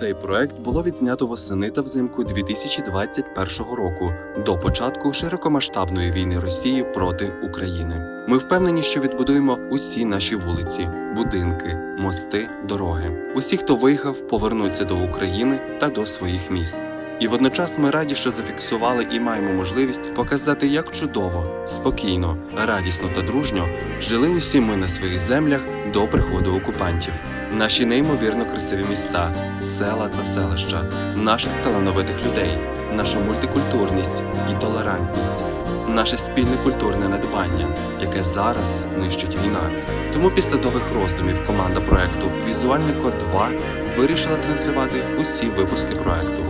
Цей проект було відзнято восени та взимку 2021 року до початку широкомасштабної війни Росії проти України. Ми впевнені, що відбудуємо усі наші вулиці, будинки, мости, дороги. Усі, хто виїхав, повернуться до України та до своїх міст. І водночас ми раді, що зафіксували і маємо можливість показати, як чудово, спокійно, радісно та дружньо жили усі ми на своїх землях до приходу окупантів. Наші неймовірно красиві міста, села та селища, наших талановитих людей, наша мультикультурність і толерантність, наше спільне культурне надбання, яке зараз нищить війна. Тому після довгих роздумів команда проекту Візуальний код 2 вирішила транслювати усі випуски проекту.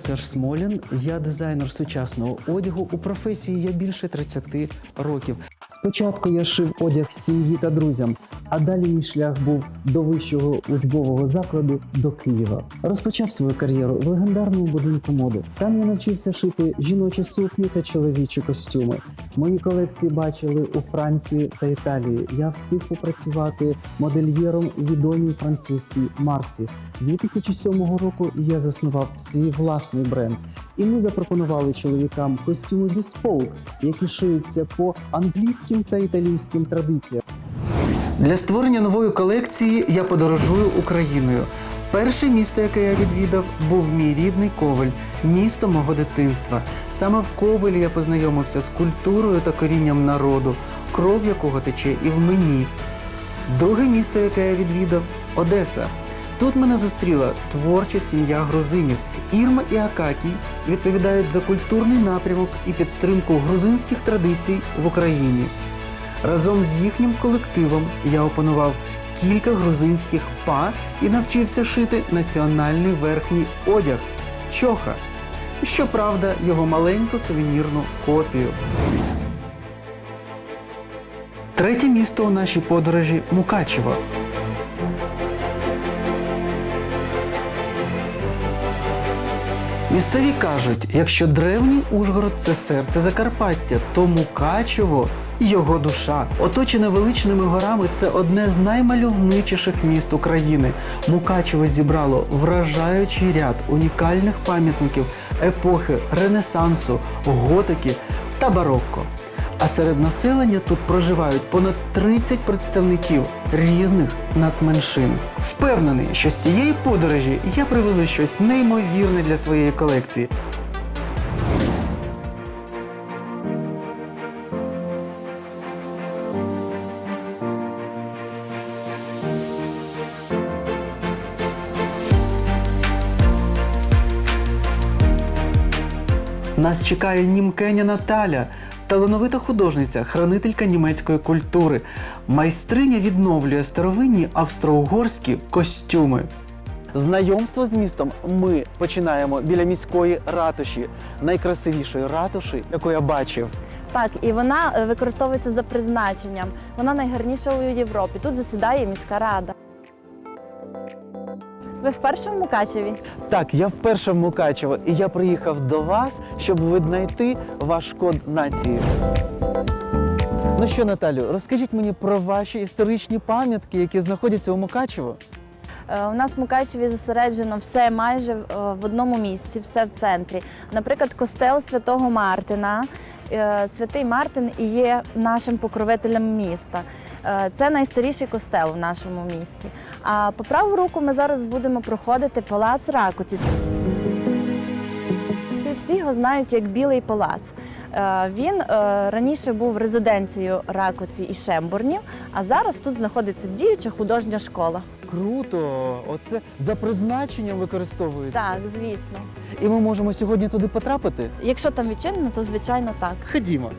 Серж Смолін. Я дизайнер сучасного одягу. У професії я більше 30 років. Спочатку я шив одяг сім'ї та друзям, а далі мій шлях був до вищого учбового закладу до Києва. Розпочав свою кар'єру в легендарному будинку моди. Там я навчився шити жіночі сукні та чоловічі костюми. Мої колекції бачили у Франції та Італії. Я встиг попрацювати модельєром відомій французькій марці. З 2007 року я заснував свій власний бренд, і ми запропонували чоловікам костюми Bespoke, які шиються по англійським та італійським традиціям. Для створення нової колекції я подорожую Україною. Перше місто, яке я відвідав, був мій рідний Ковель, місто мого дитинства. Саме в Ковелі я познайомився з культурою та корінням народу, кров якого тече і в мені. Друге місто, яке я відвідав Одеса. Тут мене зустріла творча сім'я грузинів. Ірма і Акакій відповідають за культурний напрямок і підтримку грузинських традицій в Україні. Разом з їхнім колективом я опанував кілька грузинських па і навчився шити національний верхній одяг чоха. Щоправда, його маленьку сувенірну копію. Третє місто у нашій подорожі Мукачево. Місцеві кажуть, якщо древній Ужгород це серце Закарпаття, то Мукачево його душа. Оточене величними горами, це одне з наймальовничіших міст України. Мукачево зібрало вражаючий ряд унікальних пам'ятників епохи Ренесансу, готики та барокко. А серед населення тут проживають понад 30 представників різних нацменшин. Впевнений, що з цієї подорожі я привезу щось неймовірне для своєї колекції. Нас чекає німкеня Наталя, талановита художниця, хранителька німецької культури. Майстриня відновлює старовинні австро-угорські костюми. Знайомство з містом ми починаємо біля міської ратуші, найкрасивішої ратуші, яку я бачив. Так, і вона е, використовується за призначенням. Вона найгарніша у Європі. Тут засідає міська рада. Ви вперше в Мукачеві? Так, я вперше в Мукачево, і я приїхав до вас, щоб віднайти ваш код нації. Ну що, Наталю, розкажіть мені про ваші історичні пам'ятки, які знаходяться у Мукачево. Е, У нас в Мукачеві зосереджено все майже е, в одному місці, все в центрі. Наприклад, костел святого Мартина. Е, Святий Мартин і є нашим покровителем міста. Е, Це найстаріший костел в нашому місті. А по праву руку ми зараз будемо проходити палац Ракоці. Ці всі його знають як Білий палац. Е, Він е, раніше був резиденцією Ракоці і Шембурнів, а зараз тут знаходиться діюча художня школа. Круто! Оце за призначенням використовується. Так, звісно. І ми можемо сьогодні туди потрапити. Якщо там відчинено, то звичайно так. Ходімо.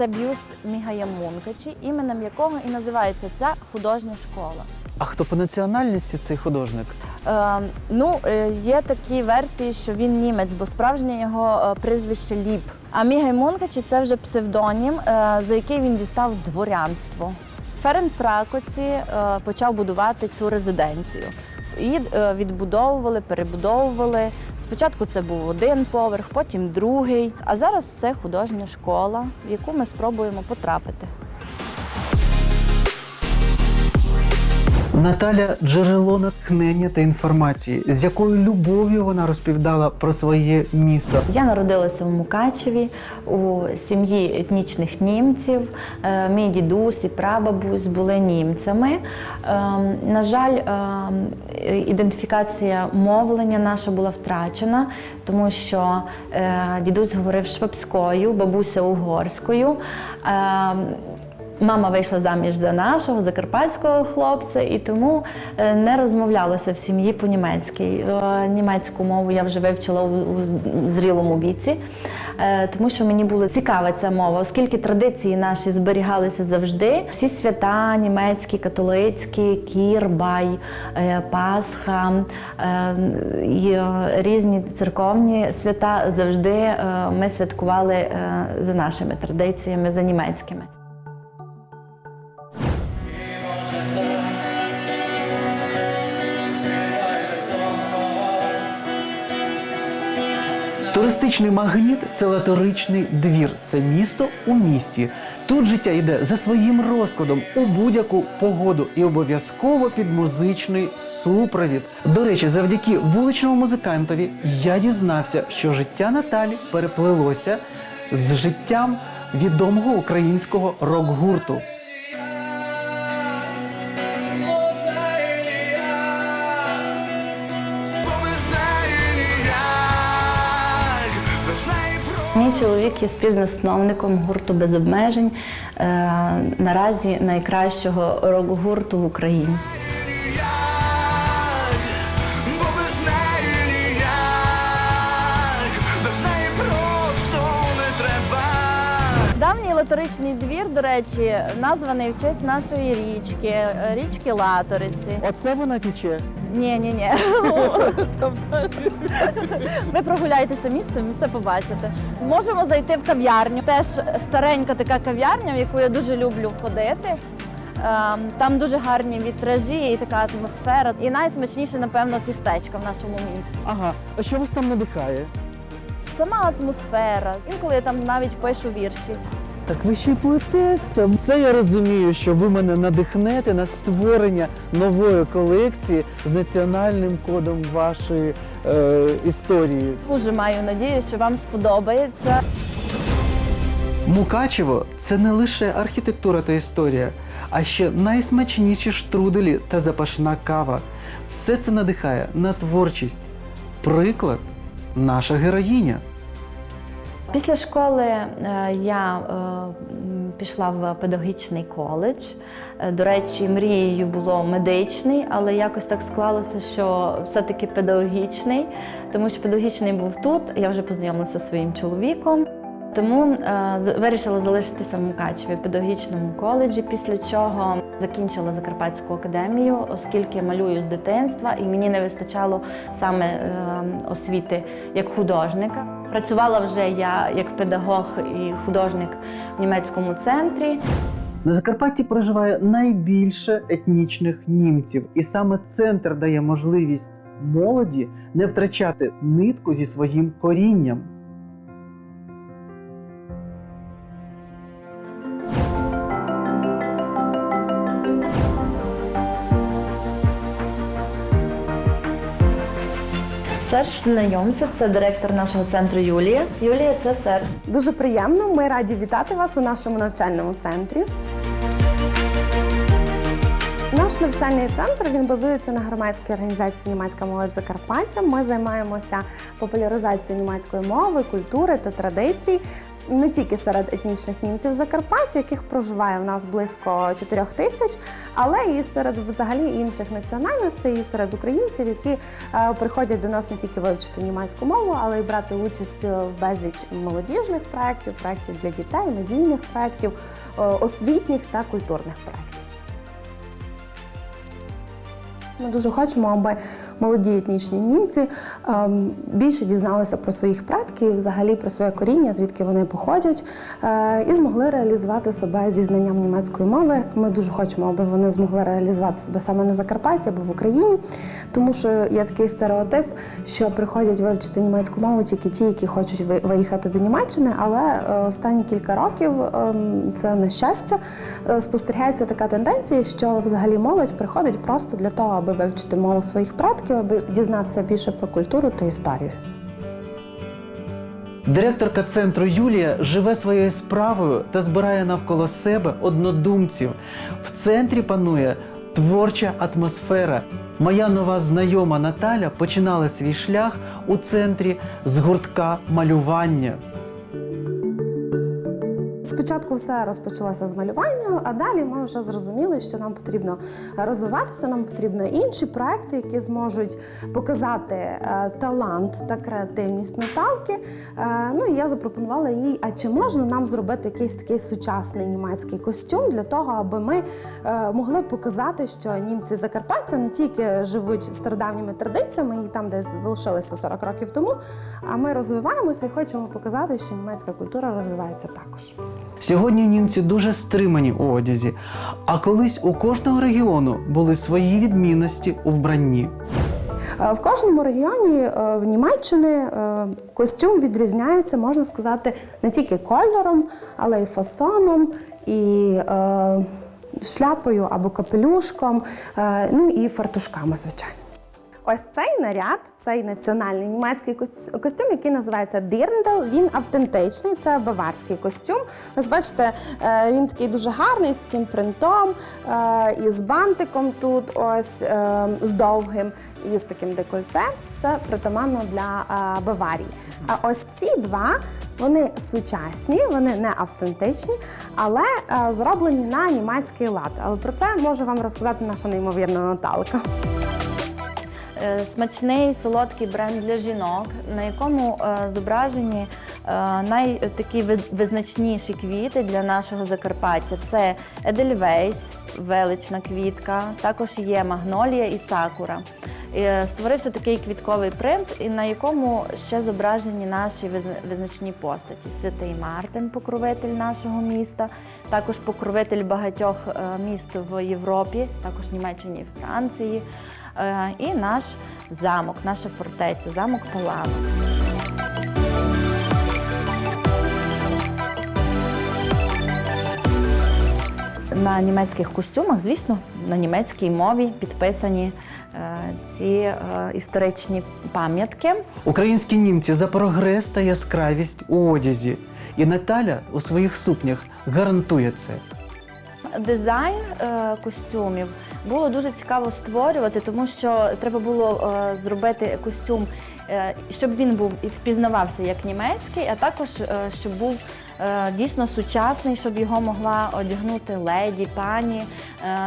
Це бюст Мігая Мункачі, іменем якого і називається ця художня школа. А хто по національності цей художник? Е, ну, е, є такі версії, що він німець, бо справжнє його е, прізвище Ліп. А Мігай Мункачі це вже псевдонім, е, за який він дістав дворянство. Ференц Ракоці почав будувати цю резиденцію. Її відбудовували, перебудовували. Спочатку це був один поверх, потім другий. А зараз це художня школа, в яку ми спробуємо потрапити. Наталя джерело натхнення та інформації, з якою любов'ю вона розповідала про своє місто. Я народилася в Мукачеві у сім'ї етнічних німців. Е, Мій дідусь і прабабусь були німцями. Ем, На жаль, ем, ідентифікація мовлення наша була втрачена, тому що е, дідусь говорив швабською, бабуся угорською. Мама вийшла заміж за нашого закарпатського хлопця, і тому е, не розмовлялося в сім'ї по-німецьки. Е, Німецьку мову я вже вивчила у, зрілому віці, е, тому що мені була цікава ця мова, оскільки традиції наші зберігалися завжди. Всі свята німецькі, католицькі, кір, бай, е, Пасха і різні церковні свята завжди ми святкували за нашими традиціями, за німецькими. Туристичний магніт це латоричний двір, це місто у місті. Тут життя йде за своїм розкладом у будь-яку погоду і обов'язково під музичний супровід. До речі, завдяки вуличному музикантові я дізнався, що життя Наталі переплилося з життям відомого українського рок-гурту. Мій чоловік є співзасновником гурту без обмежень. е, Наразі найкращого рок-гурту в Україні. Давній латоричний двір, до речі, названий в честь нашої річки, річки Латориці. Оце вона тече. Ні, ні, ні. Ви прогуляєтеся містом і все побачите. Можемо зайти в кав'ярню. Теж старенька така кав'ярня, в яку я дуже люблю ходити. Ем, Там дуже гарні вітражі і така атмосфера. І найсмачніше, напевно, тістечко в нашому місті. Ага, а що вас там надихає? Сама атмосфера. Інколи я там навіть пишу вірші. Так ви ще й поетеса. Це я розумію, що ви мене надихнете на створення нової колекції з національним кодом вашої е, історії. Дуже маю надію, що вам сподобається. Мукачево це не лише архітектура та історія, а ще найсмачніші штруделі та запашна кава. Все це надихає на творчість. Приклад наша героїня. Після школи е, я е, пішла в педагогічний коледж. Е, До речі, мрією було медичний, але якось так склалося, що все-таки педагогічний, тому що педагогічний був тут. Я вже познайомилася зі своїм чоловіком. Тому е, вирішила залишитися в Мукачеві педагогічному коледжі, після чого закінчила Закарпатську академію, оскільки малюю з дитинства, і мені не вистачало саме е, освіти як художника. Працювала вже я як педагог і художник в німецькому центрі. На Закарпатті проживає найбільше етнічних німців, і саме центр дає можливість молоді не втрачати нитку зі своїм корінням. Серж, знайомся, це директор нашого центру Юлія. Юлія, це Серж. Дуже приємно. Ми раді вітати вас у нашому навчальному центрі. Наш навчальний центр він базується на громадській організації Німецька молодь Закарпаття. Ми займаємося популяризацією німецької мови, культури та традицій не тільки серед етнічних німців Закарпаття, яких проживає в нас близько 4 тисяч, але і серед взагалі інших національностей, і серед українців, які е, приходять до нас не тільки вивчити німецьку мову, але й брати участь в безліч молодіжних проєктів, проєктів для дітей, медійних проєктів, е, освітніх та культурних проєктів. Ми дуже хочемо, аби молоді етнічні німці ем, більше дізналися про своїх предків, взагалі про своє коріння, звідки вони походять, е, і змогли реалізувати себе зі знанням німецької мови. Ми дуже хочемо, аби вони змогли реалізувати себе саме на Закарпатті або в Україні, тому що є такий стереотип, що приходять вивчити німецьку мову тільки ті, які хочуть ви- виїхати до Німеччини, але е, останні кілька років ем, це нещастя. Е, Спостерігається така тенденція, що взагалі молодь приходить просто для того, аби вивчити мову своїх предків, аби дізнатися більше про культуру та історію. Директорка центру Юлія живе своєю справою та збирає навколо себе однодумців. В центрі панує творча атмосфера. Моя нова знайома Наталя починала свій шлях у центрі з гуртка малювання. Спочатку все розпочалося з малювання, а далі ми вже зрозуміли, що нам потрібно розвиватися, нам потрібно інші проекти, які зможуть показати е, талант та креативність Наталки. Е, ну і я запропонувала їй, а чи можна нам зробити якийсь такий сучасний німецький костюм для того, аби ми е, могли показати, що німці Закарпаття не тільки живуть стародавніми традиціями і там, де залишилися 40 років тому, а ми розвиваємося і хочемо показати, що німецька культура розвивається також. Сьогодні німці дуже стримані у одязі, а колись у кожного регіону були свої відмінності у вбранні. Е, В кожному регіоні е, в Німеччини е, костюм відрізняється, можна сказати, не тільки кольором, але й фасоном, і шляпою або капелюшком, ну і фартушками, звичайно. Ось цей наряд, цей національний німецький кос- костюм, який називається Дірндал, він автентичний, це баварський костюм. Ось бачите, е, він такий дуже гарний, з таким принтом, е, і з бантиком тут, ось е, з довгим, і з таким декольте. Це притаманно для Баварії. А ось ці два. Вони сучасні, вони не автентичні, але зроблені на німецький лад. Але про це може вам розказати наша неймовірна Наталка. Е, смачний солодкий бренд для жінок, на якому е, зображені е, найтакі визначніші квіти для нашого Закарпаття. Це Едельвейс, велична квітка, також є магнолія і сакура. Створився такий квітковий принт, на якому ще зображені наші визначні постаті. Святий Мартин, покровитель нашого міста, також покровитель багатьох міст в Європі, також Німеччині і Франції. Е, І наш замок, наша фортеця, замок Палава. На німецьких костюмах, звісно, на німецькій мові підписані е, ці е, історичні пам'ятки. Українські німці за прогрес та яскравість у одязі. І Наталя у своїх сукнях гарантує це. Дизайн е, костюмів було дуже цікаво створювати, тому що треба було е, зробити костюм, е, щоб він був і впізнавався як німецький, а також е, щоб був дійсно сучасний, щоб його могла одягнути леді, пані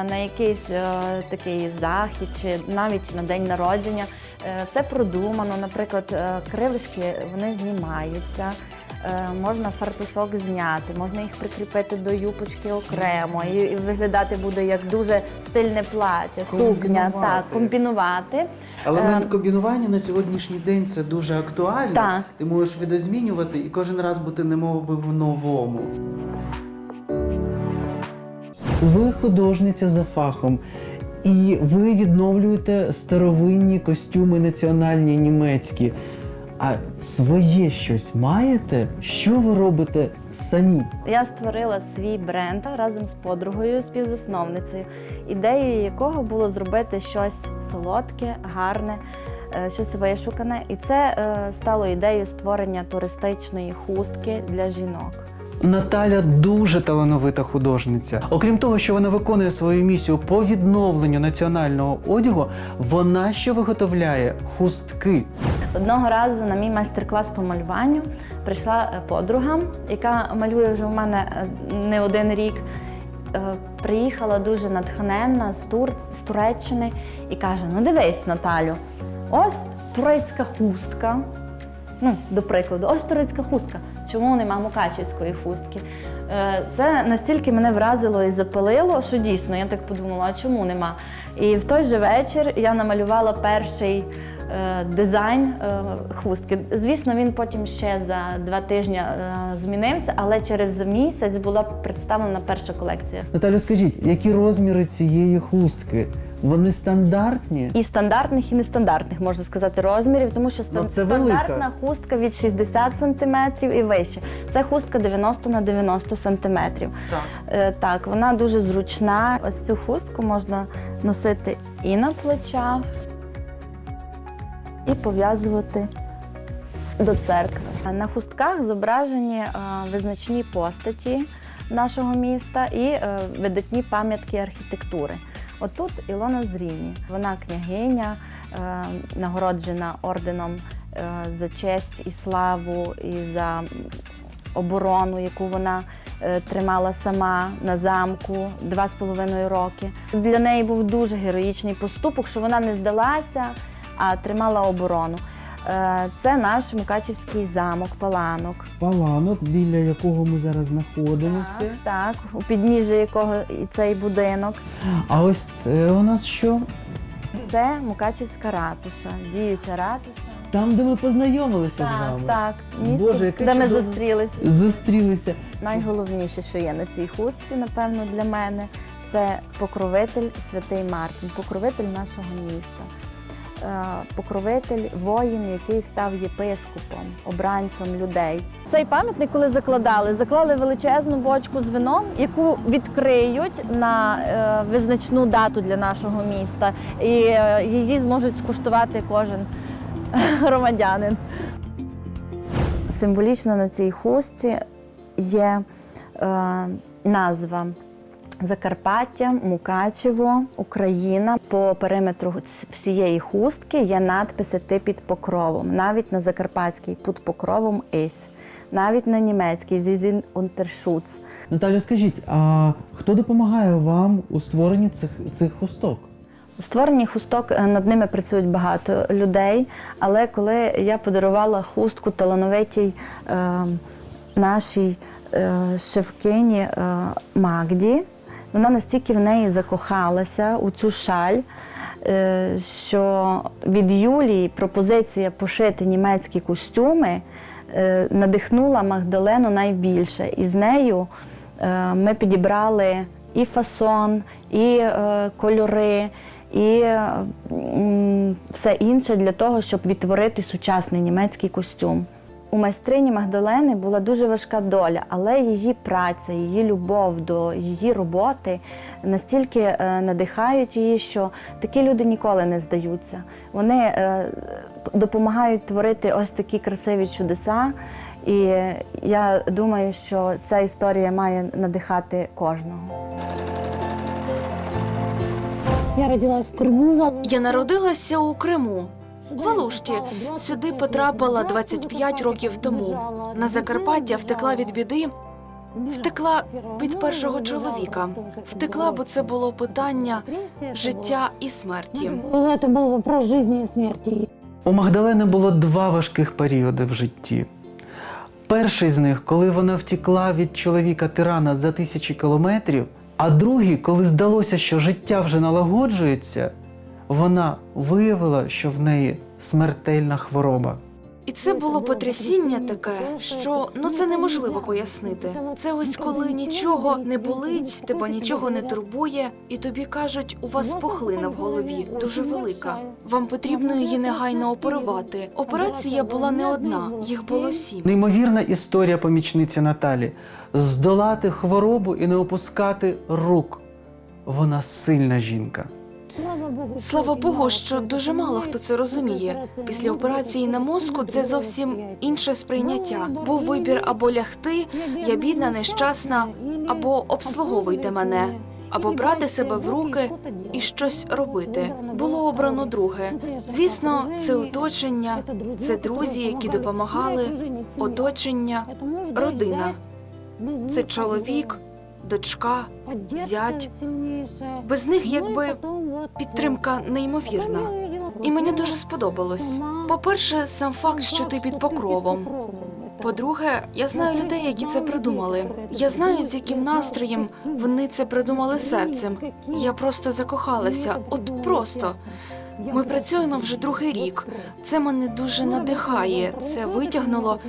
на якийсь такий захід чи навіть на день народження. Все продумано. Наприклад, е, крилишки вони знімаються. Е, Можна фартушок зняти, можна їх прикріпити до юпочки окремо, і, і виглядати буде як дуже стильне плаття, сукня, так, комбінувати. Елемент Ем. комбінування на сьогоднішній день це дуже актуально. Так. Ти можеш видозмінювати і кожен раз бути немов би в новому. Ви художниця за фахом, і ви відновлюєте старовинні костюми національні німецькі. А своє щось маєте? Що ви робите самі? Я створила свій бренд разом з подругою, співзасновницею, ідеєю якого було зробити щось солодке, гарне, е, щось вишукане. І це е, стало ідеєю створення туристичної хустки для жінок. Наталя дуже талановита художниця. Окрім того, що вона виконує свою місію по відновленню національного одягу, вона ще виготовляє хустки. Одного разу на мій майстер-клас по малюванню прийшла е, подруга, яка малює вже у мене е, не один рік. Е, Приїхала дуже натхненна з, Тур... з Туреччини і каже: Ну дивись, Наталю, ось турецька хустка. Ну, до прикладу, ось турецька хустка. чому нема мукачівської хустки. Це настільки мене вразило і запалило, що дійсно я так подумала, а чому нема? І в той же вечір я намалювала перший дизайн е, хустки. Звісно, він потім ще за два тижні е, змінився, але через місяць була представлена перша колекція. Наталю, скажіть, які розміри цієї хустки? Вони стандартні? І стандартних, і нестандартних, можна сказати, розмірів, тому що стан- Ну, велика. стандартна хустка від 60 см і вище. Це хустка 90 на 90 см. Так. Е, так, вона дуже зручна. Ось цю хустку можна носити і на плечах, пов'язувати до церкви. На хустках зображені е, визначні постаті нашого міста і е, видатні пам'ятки архітектури. Отут Ілона Зріні. Вона княгиня, е, нагороджена орденом за честь і славу, і за оборону, яку вона тримала сама на замку два з половиною роки. Для неї був дуже героїчний поступок, що вона не здалася, а тримала оборону. Е, Це наш Мукачівський замок, Паланок. Паланок, біля якого ми зараз знаходимося. Так, у підніжжі якого і цей будинок. А ось це у нас що? Це Мукачівська ратуша, діюча ратуша. Там, де ми познайомилися з Так, вами. так, місце, Боже, яке де ми чудове. зустрілися. Зустрілися. Найголовніше, що є на цій хустці, напевно, для мене, це покровитель святий Мартін, покровитель нашого міста. Е, Покровитель воїн, який став єпископом, обранцем людей. Цей пам'ятник, коли закладали, заклали величезну бочку з вином, яку відкриють на е, визначну дату для нашого міста, і е, її зможуть скуштувати кожен громадянин. Символічно на цій хустці є е, назва Закарпаття, Мукачево, Україна. По периметру всієї хустки є надписи Ти під покровом. Навіть на закарпатській під покровом Ись, навіть на німецькій Зізін Унтершуц. Наталю, скажіть, а хто допомагає вам у створенні цих, цих хусток? У створенні хусток е, над ними працюють багато людей. Але коли я подарувала хустку талановитій е, нашій е, шевкині е, Магді, вона настільки в неї закохалася у цю шаль, е, що від Юлії пропозиція пошити німецькі костюми е, надихнула Магдалену найбільше. І з нею е, ми підібрали і фасон, і кольори, і все інше для того, щоб відтворити сучасний німецький костюм. У майстрині Магдалени була дуже важка доля, але її праця, її любов до її роботи настільки е, надихають її, що такі люди ніколи не здаються. Вони е, допомагають творити ось такі красиві чудеса. І я думаю, що ця історія має надихати кожного. Я родилась в Криму. Я народилася у Криму. В Алушті. Сюди потрапила 25 років тому. На Закарпаття втекла від біди, втекла від першого чоловіка. Втекла, бо це було питання життя і смерті. Это был вопрос жизни и смерти. У Магдалени було два важких періоди в житті. Перший з них, коли вона втікла від чоловіка тирана за тисячі кілометрів, а другий, коли здалося, що життя вже налагоджується, вона виявила, що в неї смертельна хвороба. І це було потрясіння таке, що ну це неможливо пояснити. Це ось коли нічого не болить, тебе нічого не турбує, і тобі кажуть, у вас пухлина в голові дуже велика. Вам потрібно її негайно оперувати. Операція була не одна, їх було сім. Неймовірна історія помічниці Наталі здолати хворобу і не опускати рук. Вона сильна жінка. Слава Богу, що дуже мало хто це розуміє. Після операції на мозку це зовсім інше сприйняття. Був вибір або лягти, я бідна, нещасна, або обслуговуйте мене, або брати себе в руки і щось робити. Було обрано друге. Звісно, це оточення, це друзі, які допомагали, оточення, родина. Це чоловік, дочка, зять. Без них якби підтримка неймовірна. І мені дуже сподобалось. По-перше, сам факт, що ти під покровом. По-друге, я знаю людей, які це придумали. Я знаю, з яким настроєм вони це придумали серцем. Я просто закохалася. От просто. Ми працюємо вже другий рік. Це мене дуже надихає. Це витягнуло,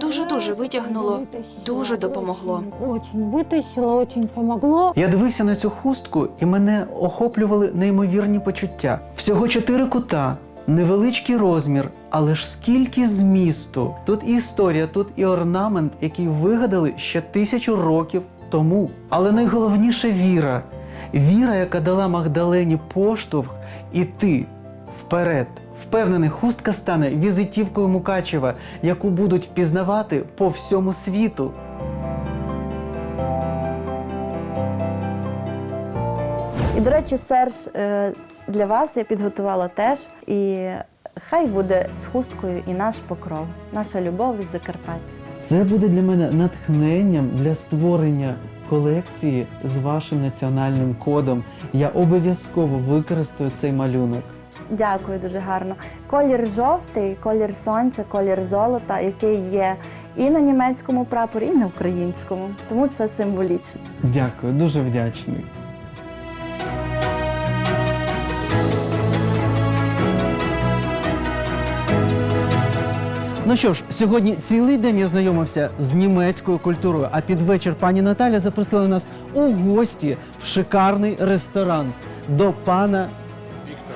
дуже дуже витягнуло, дуже допомогло. Очень вытащило, очень помогло. Я дивився на цю хустку, і мене охоплювали неймовірні почуття. Всього чотири кута, невеличкий розмір, але ж скільки змісту. Тут і історія, тут і орнамент, який вигадали ще тисячу років тому. Але найголовніше віра. Віра, яка дала Магдалені поштовх іти вперед. Впевнений, хустка стане візитівкою Мукачева, яку будуть впізнавати по всьому світу. І, до речі, Серж, е, для вас я підготувала теж. І хай буде з хусткою і наш покров, наша любов із Закарпаття. Це буде для мене натхненням для створення колекції з вашим національним кодом. Я обов'язково використаю цей малюнок. Дякую, дуже гарно. Колір жовтий, колір сонця, колір золота, який є і на німецькому прапорі, і на українському. Тому це символічно. Дякую, дуже вдячний. Ну що ж, сьогодні цілий день я знайомився з німецькою культурою, а під вечір пані Наталя запросила нас у гості в шикарний ресторан до пана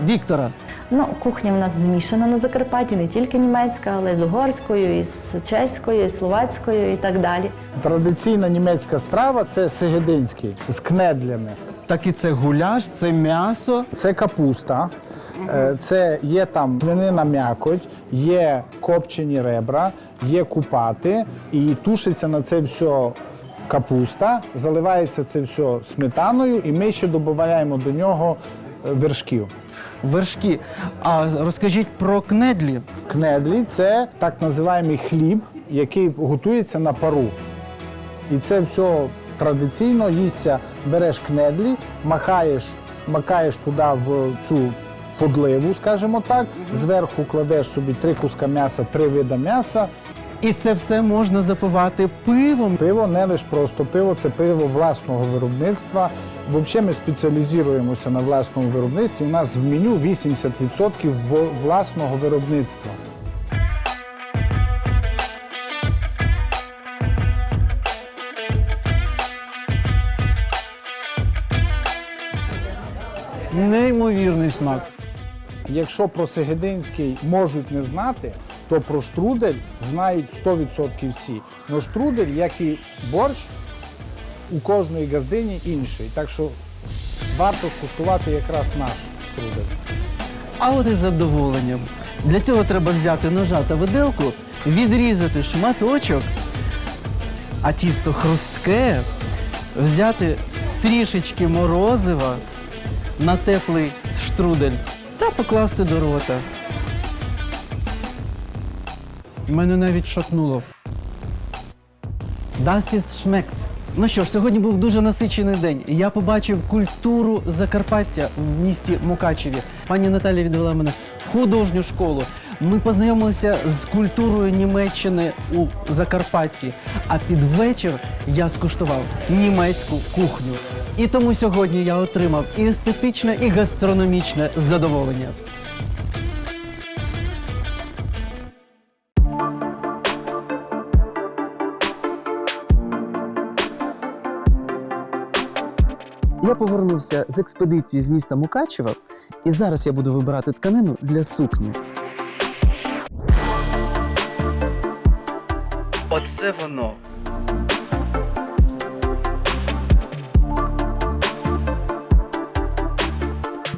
Віктора. Ну, кухня в нас змішана на Закарпатті, не тільки німецька, але й з угорською, і з чеською, і словацькою, і так далі. Традиційна німецька страва це сегединський з кнедлями. Так і це гуляш, це м'ясо. Це капуста, е, це є там свинина м'якоть, є копчені ребра, є купати, і тушиться на це все капуста, заливається це все сметаною, і ми ще додаємо до нього е, вершків. Вершки. А розкажіть про кнедлі. Кнедлі це так називаємий хліб, який готується на пару. І це все традиційно їсться, береш кнедлі, махаєш, макаєш туди в цю подливу, скажімо так, зверху кладеш собі три куска м'яса, три вида м'яса. І це все можна запивати пивом. Пиво не лише просто пиво, це пиво власного виробництва. Взагалі ми спеціалізуємося на власному виробництві. У нас в меню 80% власного виробництва. Неймовірний смак. Якщо про Сегединський можуть не знати, то про штрудель знають 100% всі. Но штрудель, як і борщ, у кожної газдині інший. Так що варто скуштувати якраз наш штрудель. А от із задоволенням. Для цього треба взяти ножа та виделку, відрізати шматочок, а тісто хрустке, взяти трішечки морозива на теплий штрудель та покласти до рота. Мене навіть шатнуло. Ist schmeckt. Ну що ж, сьогодні був дуже насичений день. Я побачив культуру Закарпаття в місті Мукачеві. Пані Наталя відвела мене в художню школу. Ми познайомилися з культурою Німеччини у Закарпатті. А під вечір я скуштував німецьку кухню. І тому сьогодні я отримав і естетичне, і гастрономічне задоволення. Я повернувся з експедиції з міста Мукачева, і зараз я буду вибирати тканину для сукні. Оце воно.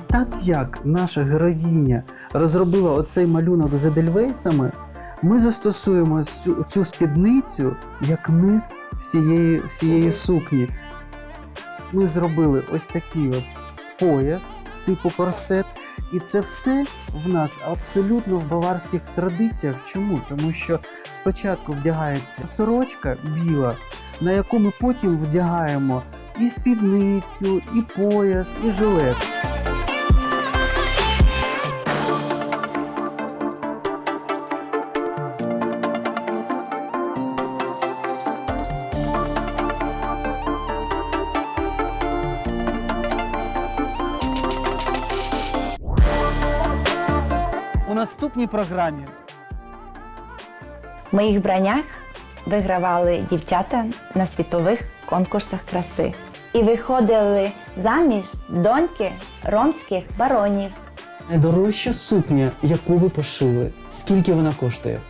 Так як наша героїня розробила оцей малюнок з едельвейсами, ми застосуємо цю, цю спідницю як низ всієї, всієї сукні. Ми зробили ось такий ось пояс, типу корсет. І це все в нас абсолютно в баварських традиціях. Чому? Тому що спочатку вдягається сорочка біла, на яку ми потім вдягаємо і спідницю, і пояс, і жилет. Наступній програмі. В моїх браннях вигравали дівчата на світових конкурсах краси і виходили заміж доньки ромських баронів. Найдорожча сукня, яку ви пошили. Скільки вона коштує?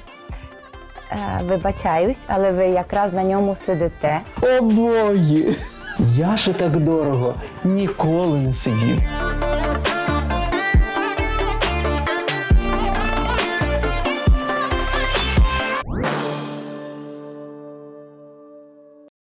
Е, вибачаюсь, але ви якраз на ньому сидите. Обоє! Я ще так дорого ніколи не сидів.